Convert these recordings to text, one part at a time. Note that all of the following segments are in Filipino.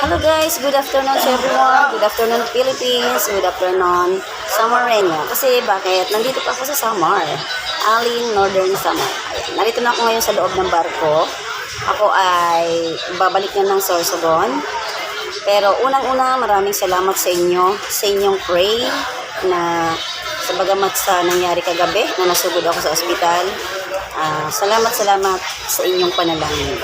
Hello guys, good afternoon to everyone. Good afternoon Philippines. Good afternoon Samarenia. Kasi bakit? Nandito pa ako sa Samar. Alin, Northern Samar. Ayan. Narito na ako ngayon sa loob ng barko. Ako ay babalik na ng Sorsogon. Pero unang-una, maraming salamat sa inyo, sa inyong pray na sa bagamat sa nangyari kagabi na nasugod ako sa ospital. ah, salamat, salamat sa inyong panalangin.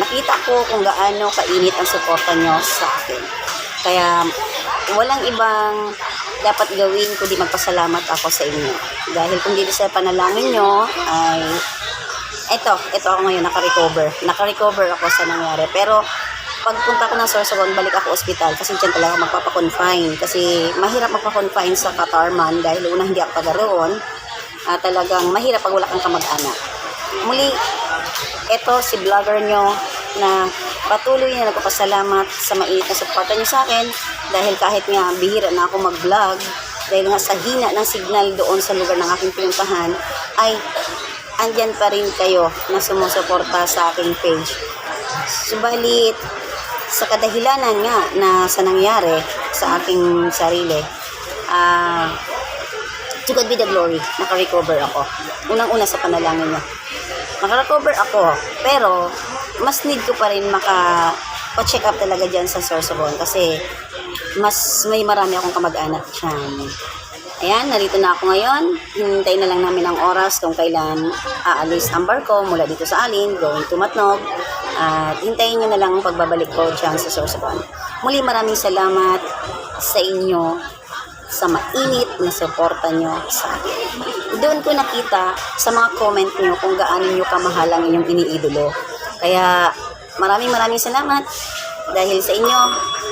Nakita ko kung gaano kainit ang suporta nyo sa akin. Kaya walang ibang dapat gawin kundi magpasalamat ako sa inyo. Dahil kung dito sa panalangin nyo ay eto, eto ako ngayon, naka-recover. Naka-recover ako sa nangyari. Pero, pagpunta ko ng Sorsogon, balik ako ospital kasi dyan talaga magpapakonfine. Kasi mahirap magpakonfine sa Katarman dahil una hindi ako taga roon. Ah, talagang mahirap pag wala kang kamag-anak. Muli, eto si vlogger nyo na patuloy na nagpapasalamat sa mainit na suporta nyo sa akin dahil kahit nga bihira na ako mag-vlog dahil nga sa hina ng signal doon sa lugar ng aking pinuntahan ay andyan pa rin kayo na sumusuporta sa aking page. Subalit, sa kadahilanan nga na sa nangyari sa aking sarili, ah, to God be the glory, naka-recover ako. Unang-una sa panalangin niyo. Naka-recover ako, pero mas need ko pa rin maka pa-check up talaga dyan sa Sorsogon kasi mas may marami akong kamag-anak dyan. Ayan, narito na ako ngayon. Hintay na lang namin ang oras kung kailan aalis ang barko mula dito sa Alin, going to Matnog. At hintayin nyo na lang ang pagbabalik ko dyan sa Sorsogon. Muli maraming salamat sa inyo sa mainit na suporta nyo sa akin. Doon ko nakita sa mga comment nyo kung gaano nyo kamahal ang inyong iniidolo. Kaya maraming maraming salamat dahil sa inyo